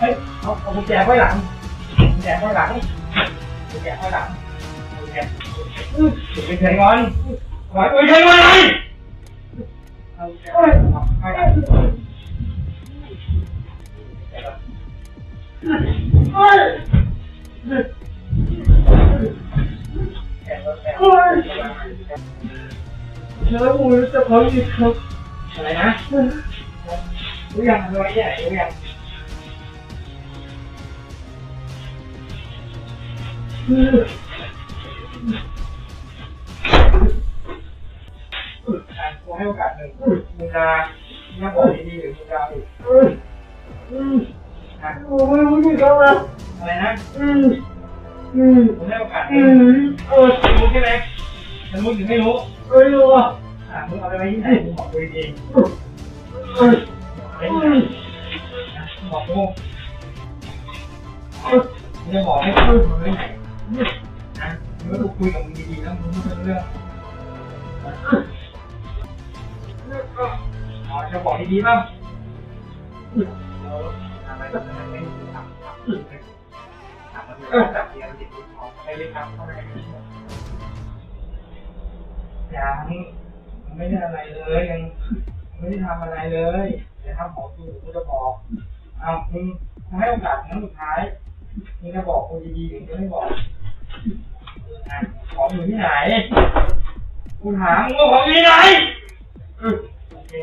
Ê, không, không chè quay lạnh. Chè quay lạnh. Chè quay lạnh. Tụi mình thấy ngon Nói tụi mình thấy ngon đi Ôi ว้หลังกุญแจอื้อไปเฉยงอนปล่อยไปเฉยงอนเลยเอากุญแจไว้หลังเชิญมูจะขอหยิบครับอะไรนะรู้ยังรู้ยังไรู้ยังอะกูให้โอกาสหนึ่งมึงจะนั่งบอกดีๆหรือมึงจะเอาอีกอืมอะกูไม่รู้ที่เขาแล้วอะไรนะอืมอืมมึให้โอกาสหนึ่งมเออรู้ใช่ไหม จะรู้หรือไม่รู้ ไม่รู้อะอะมึงเอาไปไว้ที่ไหนมึงบอกกูดีอืมๆไว้อืที่ไหนมอะบอกกูมึงจะบอกให้กูมึงไว้ไหนนะมึงก็ต้องคุยกับมึงดีๆแล้วมึงไม่รู้เรื่องอ๋อจะบอกดีๆป่ะเราทำอะไรแบบนั้นไม่ถูกทำทำทำมันจะจับเดียวจิตของไม่ได้ทำเท่าไหร่ ยังยังไม่ได้อะไรเลยยังไม่ได้ทำอะไรเลยจะทำของกูกูจะบอกเอามึงให้โอกาสครั้งสุดท้ายมึงจะบอกกูดีๆหรือจะไม่บอกอของอยู่ที่ไหนกูถามว่าของอยู่ที่ไหนอืมโอเค